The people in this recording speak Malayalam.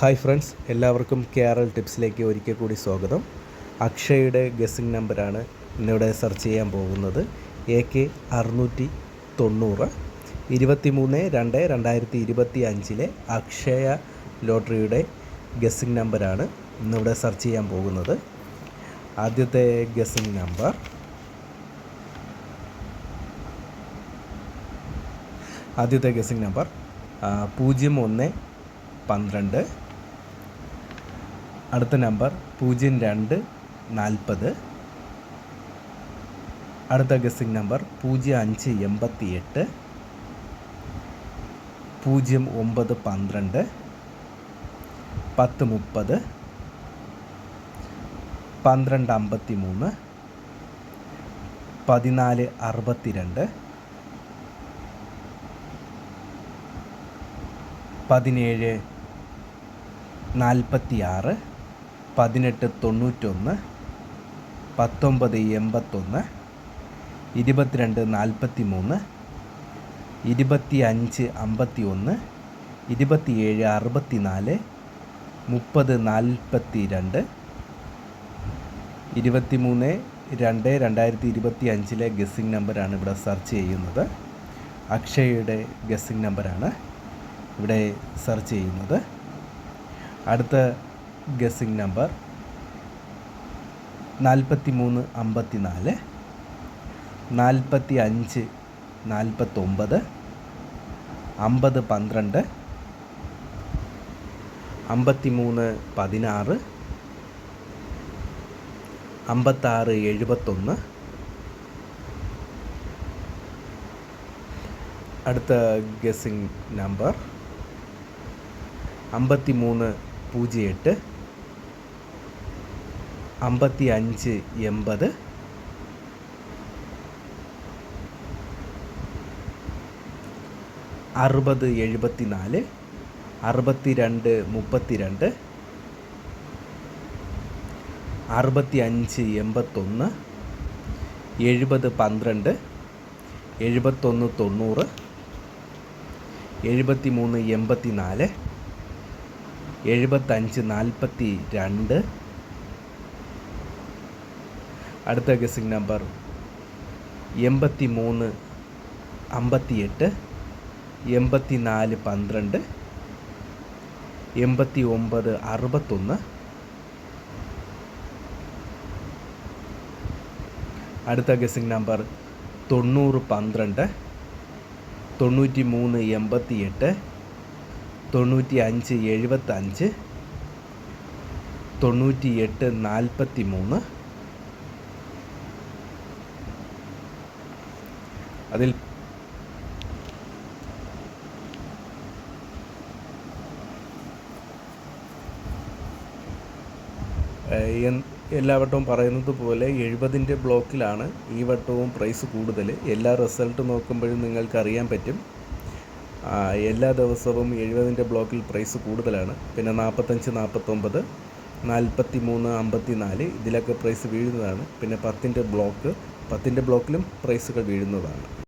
ഹായ് ഫ്രണ്ട്സ് എല്ലാവർക്കും കേരൾ ടിപ്സിലേക്ക് ഒരിക്കൽ കൂടി സ്വാഗതം. അക്ഷയുടെ ഗസ്സിംഗ് നമ്പറാണ് ഇന്നിവിടെ സെർച്ച് ചെയ്യാൻ പോകുന്നത്. എ കെ അറുന്നൂറ്റി തൊണ്ണൂറ് ഇരുപത്തി മൂന്ന് രണ്ട് രണ്ടായിരത്തി ഇരുപത്തി അഞ്ചിലെ അക്ഷയ ലോട്ടറിയുടെ ഗസ്സിംഗ് നമ്പറാണ് ഇന്നിവിടെ സെർച്ച് ചെയ്യാൻ പോകുന്നത്. ആദ്യത്തെ ഗസ്സിംഗ് നമ്പർ ആദ്യത്തെ ഗസ്സിംഗ് നമ്പർ പൂജ്യം ഒന്ന് പന്ത്രണ്ട് അടുത്ത നമ്പർ പൂജ്യം രണ്ട് നാൽപ്പത്. അടുത്ത ഗസ്സിംഗ് നമ്പർ പൂജ്യം അഞ്ച് എൺപത്തി എട്ട് പൂജ്യം ഒമ്പത് പന്ത്രണ്ട്. പത്ത് മുപ്പത്. പന്ത്രണ്ട് അമ്പത്തി മൂന്ന് പതിനാല് അറുപത്തിരണ്ട്. പതിനേഴ് നാൽപ്പത്തിയാറ്. പതിനെട്ട് തൊണ്ണൂറ്റൊന്ന് പത്തൊമ്പത് എൺപത്തൊന്ന് ഇരുപത്തിരണ്ട് നാൽപ്പത്തി മൂന്ന് ഇരുപത്തി അഞ്ച് അമ്പത്തി ഒന്ന് ഇരുപത്തിയേഴ് അറുപത്തിനാല് മുപ്പത് നാൽപ്പത്തി രണ്ട് ഇരുപത്തി മൂന്ന് രണ്ട് രണ്ടായിരത്തി ഇരുപത്തി അഞ്ചിലെ ഗസ്സിംഗ് നമ്പറാണ് ഇവിടെ സെർച്ച് ചെയ്യുന്നത്. അക്ഷയയുടെ ഗസ്സിംഗ് നമ്പറാണ് ഇവിടെ സെർച്ച് ചെയ്യുന്നത്. അടുത്ത ഗസ്സിംഗ് നമ്പർ നാൽപ്പത്തി മൂന്ന് അമ്പത്തി നാല് നാൽപ്പത്തി അഞ്ച് നാൽപ്പത്തൊമ്പത് അമ്പത് പന്ത്രണ്ട് അമ്പത്തി മൂന്ന് പതിനാറ് അമ്പത്താറ് എഴുപത്തൊന്ന്. അടുത്ത ഗസിംഗ് നമ്പർ അമ്പത്തി മൂന്ന് പൂജ്യം എട്ട് അമ്പത്തി അഞ്ച് എൺപത്. അറുപത് എഴുപത്തി നാല് അറുപത്തി രണ്ട് മുപ്പത്തി രണ്ട് അറുപത്തി അഞ്ച് എൺപത്തൊന്ന് എഴുപത് പന്ത്രണ്ട് എഴുപത്തൊന്ന് തൊണ്ണൂറ് എഴുപത്തി മൂന്ന് എൺപത്തി നാല് എഴുപത്തഞ്ച് നാൽപ്പത്തി രണ്ട് അടുത്ത ഗസിംഗ് നമ്പർ എൺപത്തി മൂന്ന് അമ്പത്തിയെട്ട് എൺപത്തി നാല് പന്ത്രണ്ട് എൺപത്തി ഒമ്പത് അറുപത്തൊന്ന്. അടുത്ത ഗസിംഗ് നമ്പർ തൊണ്ണൂറ് പന്ത്രണ്ട് തൊണ്ണൂറ്റി മൂന്ന് എൺപത്തി എട്ട് തൊണ്ണൂറ്റി അഞ്ച് എഴുപത്തഞ്ച് തൊണ്ണൂറ്റി എട്ട് നാൽപ്പത്തി മൂന്ന് അതിൽ എല്ലാവട്ടവും എല്ലാ വട്ടവും പറയുന്നത് പോലെ എഴുപതിന്റെ ബ്ലോക്കിലാണ് ഈ വട്ടവും പ്രൈസ് കൂടുതൽ. എല്ലാ റിസൾട്ട് നോക്കുമ്പോഴും നിങ്ങൾക്ക് അറിയാൻ പറ്റും എല്ലാ ദിവസവും എഴുപതിന്റെ ബ്ലോക്കിൽ പ്രൈസ് കൂടുതലാണ്. പിന്നെ നാൽപ്പത്തഞ്ച് നാൽപ്പത്തൊമ്പത് നാൽപ്പത്തി മൂന്ന് അമ്പത്തി നാല് ഇതിലൊക്കെ പ്രൈസ് വീഴുന്നതാണ്. പിന്നെ പത്തിന്റെ ബ്ലോക്ക് പത്തിന്റെ ബ്ലോക്കിലും പ്രൈസുകൾ വീഴുന്നതാണ്.